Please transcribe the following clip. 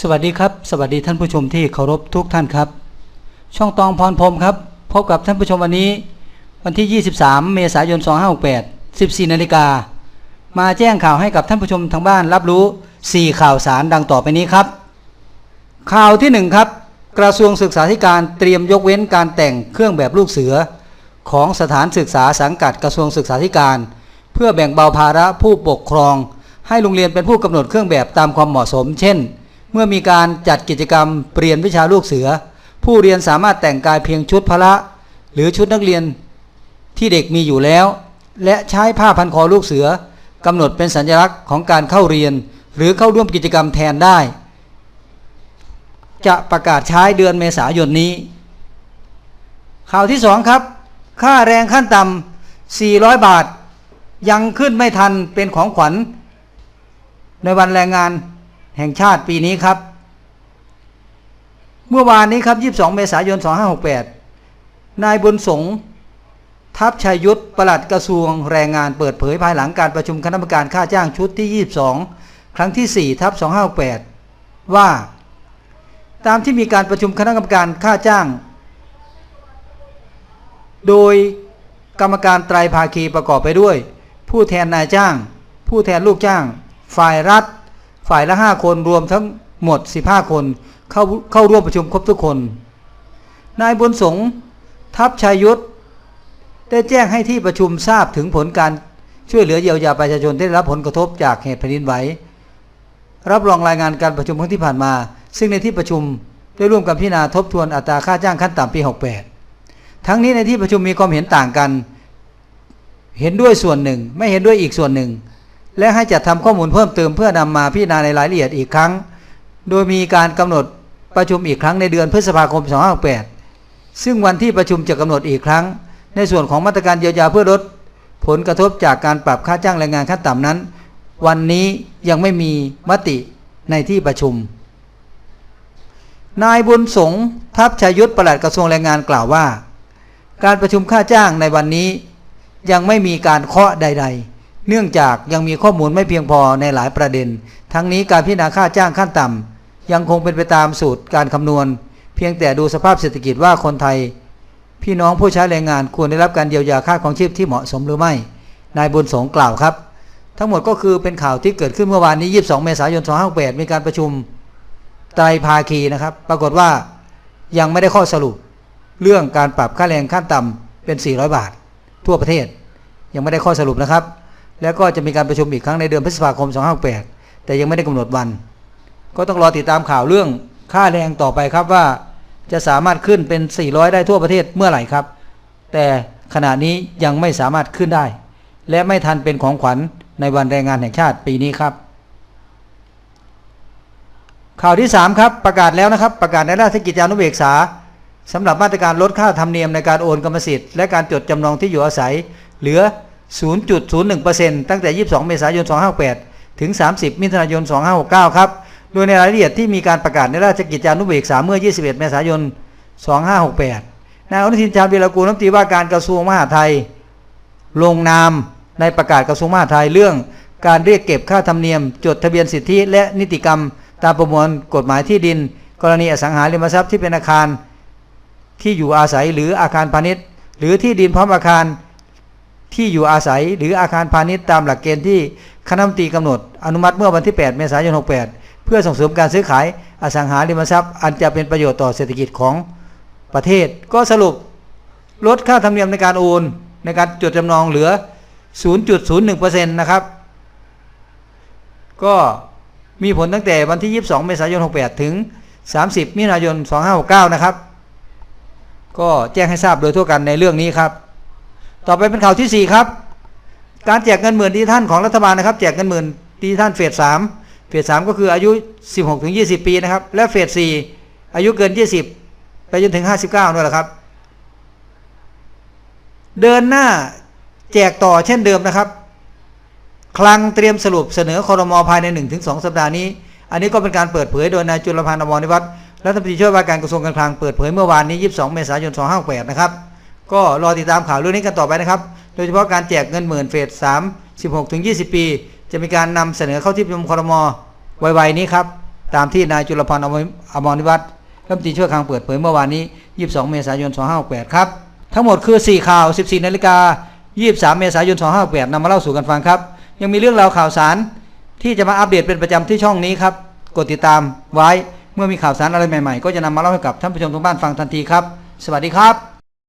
สวัสดีครับ สวัสดีท่านผู้ชมที่เคารพทุกท่านครับ ช่องตองพรพรมครับ พบกับท่านผู้ชมวันนี้ วันที่ 23 เมษายน 2568 14นาฬิกามาแจ้งข่าวให้กับท่านผู้ชมทางบ้านรับรู้ 4 ข่าวสารดังต่อไปนี้ครับ ข่าวที่ 1 ครับ กระทรวงศึกษาธิการเตรียมยกเว้นการแต่งเครื่องแบบลูกเสือ ของสถานศึกษาสังกัดกระทรวงศึกษาธิการ เพื่อแบ่งเบาภาระผู้ปกครอง ให้โรงเรียนเป็นผู้กำหนดเครื่องแบบตามความเหมาะสม เช่น เมื่อมีการจัดกิจกรรมเปลี่ยนวิชาลูกเสือ ผู้เรียนสามารถแต่งกายเพียงชุดพละ หรือชุดนักเรียนที่เด็กมีอยู่แล้ว และใช้ผ้าพันคอลูกเสือกำหนดเป็นสัญลักษณ์ของการเข้าเรียน หรือเข้าร่วมกิจกรรมแทนได้ จะประกาศใช้เดือนเมษายนนี้ ข่าวที่สองครับ ค่าแรงขั้นต่ำ400 บาท ยังขึ้นไม่ทันเป็นของขวัญ ในวันแรงงาน แห่งชาติปีนี้ครับ เมื่อวานนี้ครับ 22 เมษายน 2568 นายบุญสงทัพชัยยุทธปลัดกระทรวงแรงงานเปิดเผยภายหลังการประชุมคณะกรรมการค่าจ้างชุดที่ 22 ครั้งที่ 4 ทับ2568 ว่า ตามที่มีการประชุมคณะกรรมการค่าจ้าง โดยกรรมการไตรภาคีประกอบไปด้วย ผู้แทนนายจ้าง ผู้แทนลูกจ้าง ฝ่ายรัฐ ฝ่ายละ5คนรวมทั้งหมด15คนเข้าเข้าร่วมประชุมครบทุกคน นายบุญสงทัพชัยยุทธได้แจ้งให้ที่ประชุมทราบถึงผลการช่วยเหลือเยียวยาประชาชนที่ได้รับผลกระทบจากเหตุแผ่นดินไหวรับรองรายงานการประชุมครั้งที่ผ่านมา ซึ่งในที่ประชุมได้ร่วมกันพิจารณาทบทวนอัตราค่าจ้างขั้นต่ำปี 68 ทั้งนี้ในที่ประชุมมีความเห็นต่างกัน เห็นด้วยส่วนหนึ่ง ไม่เห็นด้วยอีกส่วนหนึ่ง และให้จัดทำข้อมูลเพิ่มเติมเพื่อนำมาพิจารณาในรายละเอียดอีกครั้ง โดยมีการกำหนดประชุมอีกครั้งในเดือนพฤษภาคม 2568 ซึ่งวันที่ประชุมจะกำหนดอีกครั้ง ในส่วนของมาตรการเยียวยาเพื่อลดผลกระทบจากการปรับค่าจ้างแรงงานขั้นต่ำนั้น วันนี้ยังไม่มีมติในที่ประชุม นายบุญสงทัพชยุทธปลัดกระทรวงแรงงานกล่าวว่า การประชุมค่าจ้างในวันนี้ยังไม่มีการเคาะใด ๆ เนื่องจากยังมีข้อมูลไม่เพียงพอในหลายประเด็น ทั้งนี้การพิจารณาค่าจ้างขั้นต่ำยังคงเป็นไปตามสูตรการคำนวณ เพียงแต่ดูสภาพเศรษฐกิจว่าคนไทย พี่น้องผู้ใช้แรงงานควรได้รับการเยียวยาค่าของชีพที่เหมาะสมหรือไม่ นายบุญสงกล่าวครับ ทั้งหมดก็คือเป็นข่าวที่เกิดขึ้นเมื่อวานนี้ 22 เมษายน 2568 มีการประชุมไตรภาคีนะครับ ปรากฏว่ายังไม่ได้ข้อสรุป เรื่องการปรับค่าแรงขั้นต่ำเป็น 400 บาท ทั่วประเทศ ยังไม่ได้ข้อสรุปนะครับ แล้วก็จะมีการประชุมอีกครั้งในเดือนพฤษภาคม 2568 แต่ยังไม่ได้กำหนดวัน ก็ต้องรอติดตามข่าวเรื่องค่าแรงต่อไปครับว่าจะสามารถขึ้นเป็น 400 ได้ทั่วประเทศเมื่อไหร่ครับ แต่ขณะนี้ยังไม่สามารถขึ้นได้ และไม่ทันเป็นของขวัญในวันแรงงานแห่งชาติปีนี้ครับ ข่าวที่ 3 ครับ ประกาศแล้วนะครับ ประกาศในราชกิจจานุเบกษาสำหรับมาตรการลดค่าธรรมเนียมในการโอนกรรมสิทธิ์และการจดจำนองที่อยู่อาศัย เหลือ 0.01%ตั้งแต่ 22 เมษายน 2568 ถึง 30 มิถุนายน 2569 ครับ โดยในรายละเอียดที่มีการประกาศในราชกิจจานุเบกษาเมื่อ 21 เมษายน 2568 นายอนุทินชาญวีรกูลรัฐมนตรีว่าการกระทรวงมหาดไทย ลงนามในประกาศกระทรวงมหาดไทยเรื่องการเรียกเก็บค่าธรรมเนียม จดทะเบียนสิทธิและนิติกรรม ตามประมวลกฎหมายที่ดิน กรณีอสังหาริมทรัพย์ที่เป็นอาคารที่อยู่อาศัยหรืออาคารพาณิชย์ หรือที่ดินพร้อมอาคาร ที่อยู่อาศัยหรืออาคารพาณิชย์ตามหลักเกณฑ์ที่คณะมนตรีกำหนด อนุมัติเมื่อวันที่ 8 เมษายน 68 เพื่อส่งเสริมการซื้อขายอสังหาริมทรัพย์ อันจะเป็นประโยชน์ต่อเศรษฐกิจของประเทศ ก็สรุปลดค่าธรรมเนียมในการโอน ในการจดจำนองเหลือ 0.01%นะครับ ก็มีผลตั้งแต่วันที่ 22 เมษายน 68 ถึง 30 มิถุนายน 2569 นะครับ ก็แจ้งให้ทราบโดยทั่วกันในเรื่องนี้ครับ ต่อไปเป็นข่าวที่ 4 ครับ การแจกเงินหมื่นดิจิทัลของรัฐบาลนะครับ แจกเงินหมื่นดิจิทัลเฟส3เฟส3ก็คืออายุ 16ถึง20 ปีนะครับ และเฟส4อายุเกิน 20 ไปจนถึง 59นั่นแหละครับ เดินหน้าแจกต่อเช่นเดิมนะครับ คลังเตรียมสรุปเสนอคอรมอภายใน 1-2 สัปดาห์นี้ อันนี้ก็เป็นการเปิดเผยโดยนายจุลพันธ์อมรนิวัฒน์รัฐมนตรีช่วยว่าการกระทรวงการคลังเปิดเผยเมื่อวานนี้ 22 เมษายน 2568 นะครับ ก็รอติดตามข่าวเรื่องนี้กันต่อไปนะครับ โดยเฉพาะการแจกเงินหมื่นเฟส3 16ถึง20ปี จะมีการนำเสนอเข้าที่ประชุมคอรมอไวๆนี้ครับ ตามที่นายจุลพันธ์อมรอมรนิวัฒน์รัฐมนตรีช่วยคลังเปิดเผยเมื่อวานนี้ 22 เมษายน 2568 ครับ ทั้งหมดคือ 4 ข่าว 14 นาฬิกา 23 เมษายน 2568นำมาเล่าสู่กันฟังครับ ยังมีเรื่องราวข่าวสาร ที่จะมาอัปเดตเป็นประจำที่ช่องนี้ครับ กดติดตามไว้ เมื่อมีข่าวสารอะไรใหม่ๆ ก็จะนำมาเล่าให้กับท่านผู้ชมทุกบ้านฟังทันทีครับ สวัสดีครับ